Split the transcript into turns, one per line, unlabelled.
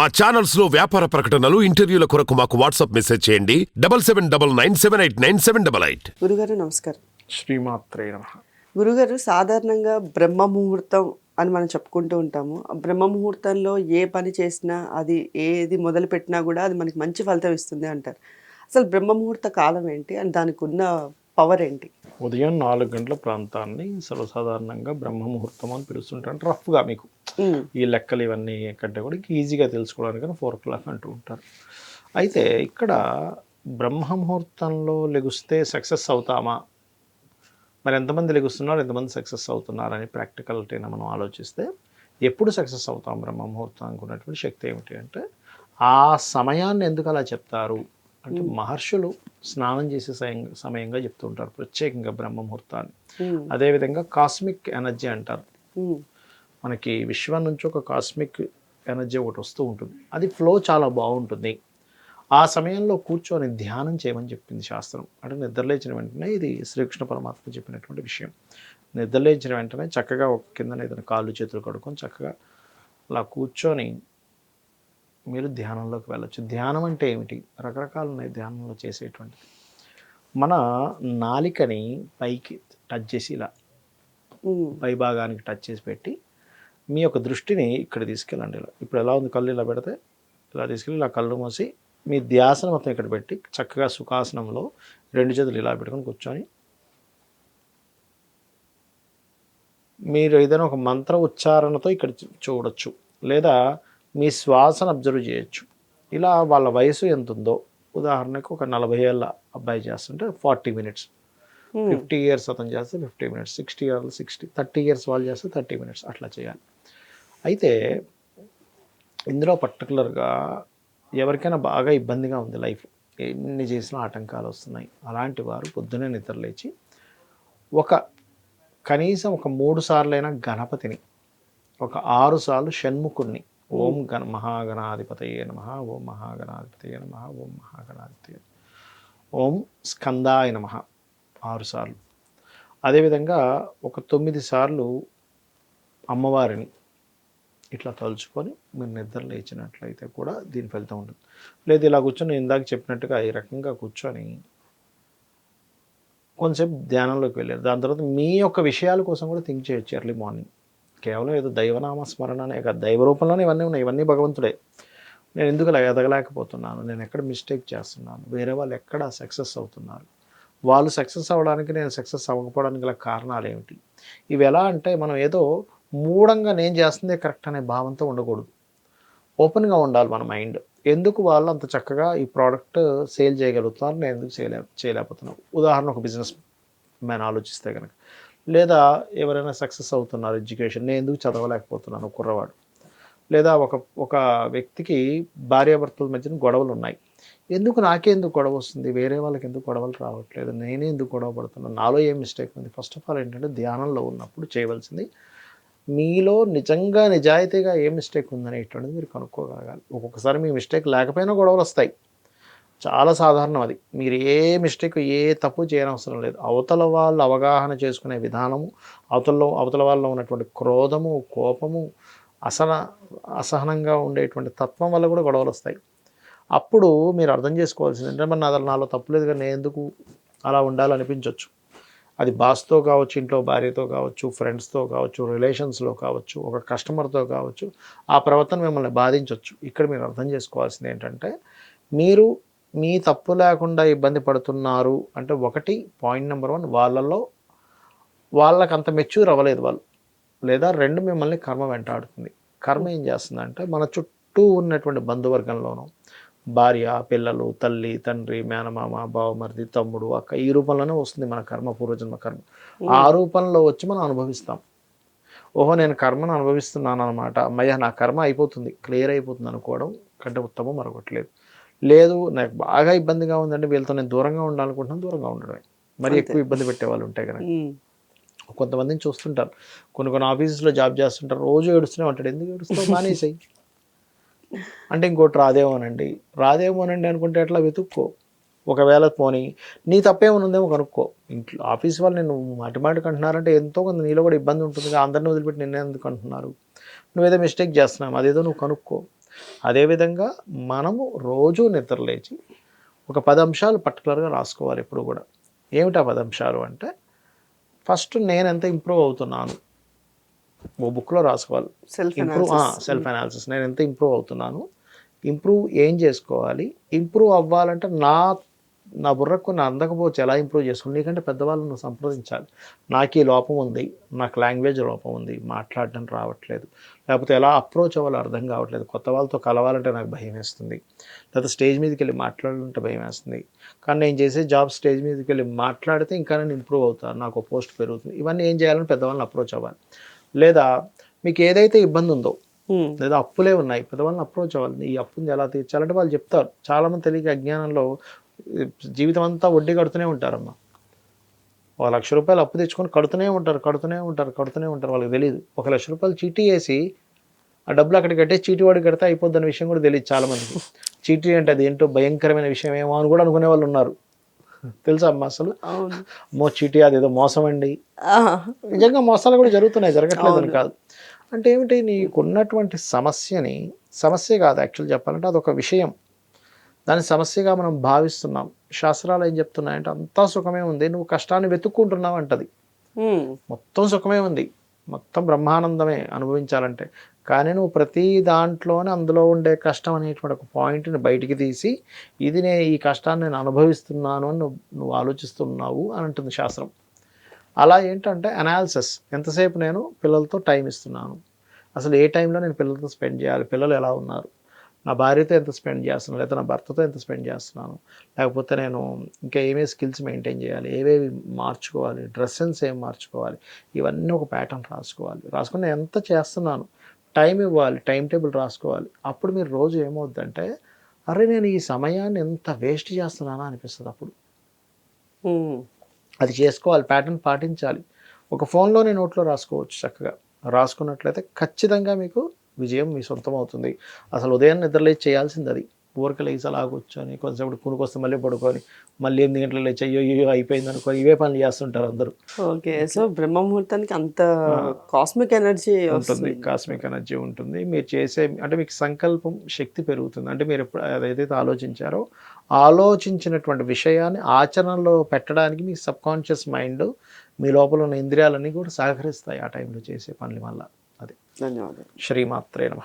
మా ఛానల్స్లో వ్యాపార ప్రకటనలు ఇంటర్వ్యూల కొరకు మాకు వాట్సాప్ మెసేజ్ చేయండి. Double seven double nine seven eight nine seven double eight.
గురుగారు నమస్కారం.
శ్రీమాత్రే నమ.
గురుగారు సాధారణంగా బ్రహ్మ ముహూర్తం అని మనం చెప్పుకుంటూ ఉంటాము. బ్రహ్మ ముహూర్తంలో ఏ పని చేసినా అది ఏది మొదలు పెట్టినా కూడా అది మనకి మంచి ఫలితం ఇస్తుంది అంటారు. అసలు బ్రహ్మ ముహూర్త కాలం ఏంటి? అండ్ దానికి ఉన్న పవర్ ఏంటి?
ఉదయం నాలుగు గంటల ప్రాంతాన్ని సర్వసాధారణంగా బ్రహ్మ ముహూర్తం అని పిలుస్తుంటారు. రఫ్గా మీకు ఈ లెక్కలు ఇవన్నీ కంటే కూడా ఈజీగా తెలుసుకోవడానికి ఫోర్ ఓ క్లాక్ అంటూ ఉంటారు. అయితే ఇక్కడ బ్రహ్మ ముహూర్తంలో లెగుస్తే సక్సెస్ అవుతామా? మరి ఎంతమంది లెగుస్తున్నారు? ఎంతమంది సక్సెస్ అవుతున్నారు అని ప్రాక్టికల్టీని మనం ఆలోచిస్తే ఎప్పుడు సక్సెస్ అవుతాం బ్రహ్మ ముహూర్తానికి ఉన్నటువంటి శక్తి ఏమిటి అంటే ఆ సమయాన్ని ఎందుకు అలా చెప్తారు? అంటే మహర్షులు స్నానం చేసే సమయం- సమయంగా చెప్తుంటారు ప్రత్యేకంగా బ్రహ్మ ముహూర్తాన్ని
ఉమ్,
అదేవిధంగా కాస్మిక్ ఎనర్జీ అంటారు. మనకి విశ్వం నుంచి ఒక కాస్మిక్ ఎనర్జీ ఒకటి వస్తూ ఉంటుంది. అది ఫ్లో చాలా బాగుంటుంది. ఆ సమయంలో కూర్చొని ధ్యానం చేయమని చెప్పింది శాస్త్రం. అంటే నిద్రలేచిన వెంటనే ఇది శ్రీకృష్ణ పరమాత్మ చెప్పినటువంటి విషయం. నిద్రలేచిన వెంటనే చక్కగా ఒక కిందన ఏదైనా కాళ్ళు చేతులు కడుక్కొని చక్కగా అలా కూర్చొని మీరు ధ్యానంలోకి వెళ్ళొచ్చు. ధ్యానం అంటే ఏమిటి? రకరకాలు ఉన్నాయి ధ్యానంలో చేసేటువంటి మన నాలికని పైకి టచ్ చేసి ఇలా పై భాగానికి టచ్ చేసి పెట్టి మీ యొక్క దృష్టిని ఇక్కడ తీసుకెళ్ళండి ఇలా. ఇప్పుడు ఎలా ఉంది కళ్ళు ఇలా పెడితే? ఇలా తీసుకెళ్ళి ఇలా కళ్ళు మూసి మీ ధ్యాసను మొత్తం ఇక్కడ పెట్టి చక్కగా సుఖాసనంలో రెండు చేతులు ఇలా పెట్టుకొని కూర్చొని మీరు ఏదైనా ఒక మంత్ర ఉచ్చారణతో ఇక్కడ చూడొచ్చు. లేదా మీ శ్వాసను అబ్జర్వ్ చేయొచ్చు. ఇలా వాళ్ళ వయసు ఎంత ఉందో ఉదాహరణకు ఒక నలభై ఏళ్ళ అబ్బాయి చేస్తుంటే forty minutes.
Um,
fifty years అతను చేస్తే fifty minutes. Sixty years sixty thirty years వాళ్ళు చేస్తే థర్టీ మినిట్స్ అట్లా చేయాలి. అయితే ఇందులో పర్టికులర్గా ఎవరికైనా బాగా ఇబ్బందిగా ఉంది లైఫ్. ఎన్ని చేసినా ఆటంకాలు వస్తున్నాయి. అలాంటి వారు పొద్దునే నిద్రలేచి ఒక కనీసం ఒక మూడు సార్లైనా గణపతిని ఒక ఆరు సార్లు షణ్ముఖుణ్ణి ఓం గణ మహాగణాధిపతయే నమ ఓం మహాగణాధిపతయే నమ ఓం మహాగణాధిపతయ ఓం స్కందాయ నమ ఆరు సార్లు. అదేవిధంగా ఒక తొమ్మిది సార్లు అమ్మవారిని ఇట్లా తలుచుకొని మీరు నిద్ర లేచినట్లయితే కూడా దీని ఫలితం ఉంటుంది. లేదు ఇలా కూర్చొని ఇందాక చెప్పినట్టుగా ఈ రకంగా కూర్చొని కొంచెంసేపు ధ్యానంలోకి వెళ్ళారు. దాని తర్వాత మీ యొక్క విషయాల కోసం కూడా థింక్ చేయొచ్చు ఎర్లీ మార్నింగ్. కేవలం ఏదో దైవనామ స్మరణ అనే దైవ రూపంలోనే ఇవన్నీ ఉన్నాయి ఇవన్నీ భగవంతుడే. నేను ఎందుకు ఎదగలేకపోతున్నాను? నేను ఎక్కడ మిస్టేక్ చేస్తున్నాను? వేరే వాళ్ళు ఎక్కడ సక్సెస్ అవుతున్నారు? వాళ్ళు సక్సెస్ అవ్వడానికి నేను సక్సెస్ అవ్వకపోవడానికి గల కారణాలు ఏమిటి? ఇవి ఎలా అంటే మనం ఏదో మూఢంగా నేను చేస్తుందే కరెక్ట్ అనే భావంతో ఉండకూడదు. ఓపెన్గా ఉండాలి మన మైండ్. ఎందుకు వాళ్ళు అంత చక్కగా ఈ ప్రోడక్ట్ సేల్ చేయగలుగుతున్నారు? నేను ఎందుకు చేయలే చేయలేకపోతున్నాను? ఉదాహరణ ఒక బిజినెస్ మ్యాన్ ఆలోచిస్తే కనుక లేదా ఎవరైనా సక్సెస్ అవుతున్నారు ఎడ్యుకేషన్ నేను ఎందుకు చదవలేకపోతున్నాను కుర్రవాడు? లేదా ఒక ఒక వ్యక్తికి భార్యాభర్తల మధ్యన గొడవలు ఉన్నాయి. ఎందుకు నాకే ఎందుకు గొడవ వస్తుంది? వేరే వాళ్ళకి ఎందుకు గొడవలు రావట్లేదు? నేనే ఎందుకు గొడవ పడుతున్నాను? నాలో ఏం మిస్టేక్ ఉంది? ఫస్ట్ ఆఫ్ ఆల్ ఏంటంటే ధ్యానంలో ఉన్నప్పుడు చేయవలసింది మీలో నిజంగా నిజాయితీగా ఏ మిస్టేక్ ఉందనేటువంటిది మీరు కనుక్కోగలగాలి. ఒక్కొక్కసారి మీ మిస్టేక్ లేకపోయినా గొడవలు వస్తాయి. చాలా సాధారణం అది. మీరు ఏ మిస్టేక్ ఏ తప్పు చేయనవసరం లేదు. అవతల వాళ్ళు అవగాహన చేసుకునే విధానము అవతలలో అవతల వాళ్ళలో ఉన్నటువంటి క్రోధము కోపము అసహన అసహనంగా ఉండేటువంటి తత్వం వల్ల కూడా గొడవలు వస్తాయి. అప్పుడు మీరు అర్థం చేసుకోవాల్సింది ఏంటంటే మరి నాది నాలో తప్పులేదు కానీ నేను ఎందుకు అలా ఉండాలనిపించవచ్చు అది బాస్తో కావచ్చు ఇంట్లో భార్యతో కావచ్చు ఫ్రెండ్స్తో కావచ్చు రిలేషన్స్లో కావచ్చు ఒక కస్టమర్తో కావచ్చు ఆ ప్రవర్తన మిమ్మల్ని బాధించవచ్చు ఇక్కడ మీరు అర్థం చేసుకోవాల్సింది ఏంటంటే మీరు మీ తప్పు లేకుండా ఇబ్బంది పడుతున్నారు అంటే ఒకటి పాయింట్ నెంబర్ వన్ వాళ్ళల్లో వాళ్ళకి అంత మెచ్యూర్ అవ్వలేదు వాళ్ళు. లేదా రెండు మిమ్మల్ని కర్మ వెంటాడుతుంది. కర్మ ఏం చేస్తుందంటే మన చుట్టూ ఉన్నటువంటి బంధువర్గంలోనూ భార్య పిల్లలు తల్లి తండ్రి మేనమామ బావమరిది తమ్ముడు అక్క ఈ రూపంలోనే వస్తుంది మన కర్మ పూర్వజన్మ కర్మ. ఆ రూపంలో వచ్చి మనం అనుభవిస్తాం. ఓహో నేను కర్మను అనుభవిస్తున్నాను అనమాట అమ్మయ్య నా కర్మ అయిపోతుంది. క్లియర్ అయిపోతుంది అనుకోవడం కంటే ఉత్తమం మరొకట్లేదు లేదు నాకు బాగా ఇబ్బందిగా ఉందండి వీళ్ళతో నేను దూరంగా ఉండాలనుకుంటున్నాను దూరంగా ఉండడమే. మరి ఎక్కువ ఇబ్బంది పెట్టే వాళ్ళు ఉంటాయి కనుక కొంతమందిని చూస్తుంటారు. కొన్ని కొన్ని ఆఫీసులో జాబ్ చేస్తుంటారు రోజు ఏడుస్తూనే ఉంటాడు. ఎందుకు ఏడుస్తావు? మానేసాయి. అంటే ఇంకోటి రాదేమోనండి. రాదేమోనండి అనుకుంటే ఎట్లా వెతుక్కో. ఒకవేళ పోనీ నీ తప్పేమైనా ఉందేమో కనుక్కో. ఇంట్లో ఆఫీస్ వాళ్ళు నేను మాటి మాటికి అంటున్నారంటే ఎంతో కొంత నీలో కూడా ఇబ్బంది ఉంటుంది అందరిని వదిలిపెట్టి నిన్నే ఎందుకు అంటున్నారు? నువ్వేదో మిస్టేక్ చేస్తున్నావు అదేదో నువ్వు కనుక్కో. అదేవిధంగా మనము రోజు నిద్రలేచి ఒక పది అంశాలు పర్టికులర్గా రాసుకోవాలి ఎప్పుడు కూడా. ఏమిటి ఆ పది అంశాలు అంటే ఫస్ట్ నేను ఎంత ఇంప్రూవ్ అవుతున్నాను? ఓ బుక్లో రాసుకోవాలి.
సెల్ఫ్
ఇంప్రూవ్ సెల్ఫ్ అనాలిసిస్ నేను ఎంత ఇంప్రూవ్ అవుతున్నాను? ఇంప్రూవ్ ఏం చేసుకోవాలి? ఇంప్రూవ్ అవ్వాలంటే నా నా బుర్రకు కొన్ని అందకపోవచ్చు ఎలా ఇంప్రూవ్ చేసుకోవాలి? నీకంటే పెద్దవాళ్ళు నువ్వు సంప్రదించాలి. నాకు ఈ లోపం ఉంది నాకు లాంగ్వేజ్ లోపం ఉంది మాట్లాడడం రావట్లేదు. లేకపోతే ఎలా అప్రోచ్ అవ్వాలో అర్థం కావట్లేదు. కొత్త వాళ్ళతో కలవాలంటే నాకు భయం వేస్తుంది. లేకపోతే స్టేజ్ మీదకి వెళ్ళి మాట్లాడాలంటే భయం వేస్తుంది. కానీ నేను చేసే జాబ్ స్టేజ్ మీదకి వెళ్ళి మాట్లాడితే ఇంకా నేను ఇంప్రూవ్ అవుతాను. నాకు పోస్ట్ పెరుగుతుంది. ఇవన్నీ ఏం చేయాలని పెద్దవాళ్ళని అప్రోచ్ అవ్వాలి. లేదా మీకు ఏదైతే ఇబ్బంది ఉందో లేదా అప్పులే ఉన్నాయి పెద్దవాళ్ళని అప్రోచ్ అవ్వాలి. ఈ అప్పుని ఎలా తీర్చాలంటే వాళ్ళు చెప్తారు. చాలామంది తెలియక అజ్ఞానంలో జీవితం అంతా వడ్డీ కడుతూనే ఉంటారమ్మా. ఒక లక్ష రూపాయలు అప్పు తెచ్చుకొని కడుతూనే ఉంటారు కడుతూనే ఉంటారు కడుతూనే ఉంటారు వాళ్ళకి తెలియదు ఒక లక్ష రూపాయలు చీటీ వేసి ఆ డబ్బులు అక్కడ కట్టే చీటీ వాడికి కడితే అయిపోద్ది అనే విషయం కూడా తెలియదు చాలామందికి. చీటీ అంటే అది ఏంటో భయంకరమైన విషయం ఏమో అని కూడా అనుకునే వాళ్ళు ఉన్నారు. తెలుసా అమ్మా అసలు? మో చీటీ అదేదో మోసం అండి నిజంగా మోసాలు కూడా జరుగుతున్నాయి జరగట్లేదని కాదు. అంటే ఏమిటి నీకున్నటువంటి సమస్యని సమస్య కాదు యాక్చువల్ చెప్పాలంటే అదొక విషయం. దాని సమస్యగా మనం భావిస్తున్నాం. శాస్త్రాలు ఏం చెప్తున్నాయంటే అంతా సుఖమే ఉంది నువ్వు కష్టాన్ని వెతుక్కుంటున్నావు అంటది మొత్తం సుఖమే ఉంది. మొత్తం బ్రహ్మానందమే అనుభవించాలంటే. కానీ నువ్వు ప్రతి దాంట్లోనే అందులో ఉండే కష్టం అనేటువంటి ఒక పాయింట్ని బయటికి తీసి ఇది నేను ఈ కష్టాన్ని నేను అనుభవిస్తున్నాను అని నువ్వు నువ్వు ఆలోచిస్తున్నావు అని అంటుంది శాస్త్రం. అలా ఏంటంటే అనాలిసిస్ ఎంతసేపు నేను పిల్లలతో టైం ఇస్తున్నాను? అసలు ఏ టైంలో నేను పిల్లలతో స్పెండ్ చేయాలి? పిల్లలు ఎలా ఉన్నారు? నా భార్యతో ఎంత స్పెండ్ చేస్తున్నాను? లేదా నా భర్తతో ఎంత స్పెండ్ చేస్తున్నాను? లేకపోతే నేను ఇంకా ఏమేమి స్కిల్స్ మెయింటైన్ చేయాలి? ఏవేవి మార్చుకోవాలి? డ్రెస్ సెన్స్ ఏం మార్చుకోవాలి? ఇవన్నీ ఒక ప్యాటర్న్ రాసుకోవాలి. రాసుకుని ఎంత చేస్తున్నాను? టైం ఇవ్వాలి టైం టేబుల్ రాసుకోవాలి. అప్పుడు మీరు రోజు ఏమవుద్దంటే అరే నేను ఈ సమయాన్ని ఎంత వేస్ట్ చేస్తున్నానా అనిపిస్తుంది అప్పుడు. అది చేసుకోవాలి ప్యాటర్న్ పాటించాలి. ఒక ఫోన్లోనే నోట్లో రాసుకోవచ్చు చక్కగా. రాసుకున్నట్లయితే ఖచ్చితంగా మీకు విజయం మీ సొంతం అవుతుంది. అసలు ఉదయం నిద్రలేచి చేయాల్సింది అది ఊరిక లేచి అలా కూర్చొని కొంచెంసేపు కునుకొస్తే మళ్ళీ పడుకొని మళ్ళీ ఎనిమిది గంటలు లేచి అయ్యో అయ్యో అయిపోయింది అనుకొని ఇవే పనులు చేస్తుంటారు అందరూ.
ఓకే సో బ్రహ్మ ముహూర్తానికి అంత కాస్మిక్ ఎనర్జీ
ఉంటుంది. కాస్మిక్ ఎనర్జీ ఉంటుంది. మీరు చేసే అంటే మీకు సంకల్పం శక్తి పెరుగుతుంది. అంటే మీరు ఎప్పుడు ఏదైతే ఆలోచించారో ఆలోచించినటువంటి విషయాన్ని ఆచరణలో పెట్టడానికి మీ సబ్ కాన్షియస్ మైండ్ మీ లోపల ఉన్న ఇంద్రియాలన్నీ కూడా సహకరిస్తాయి ఆ టైంలో చేసే పనుల వల్ల.
ధన్యవాదాలు.
శ్రీమాత్రే నమ.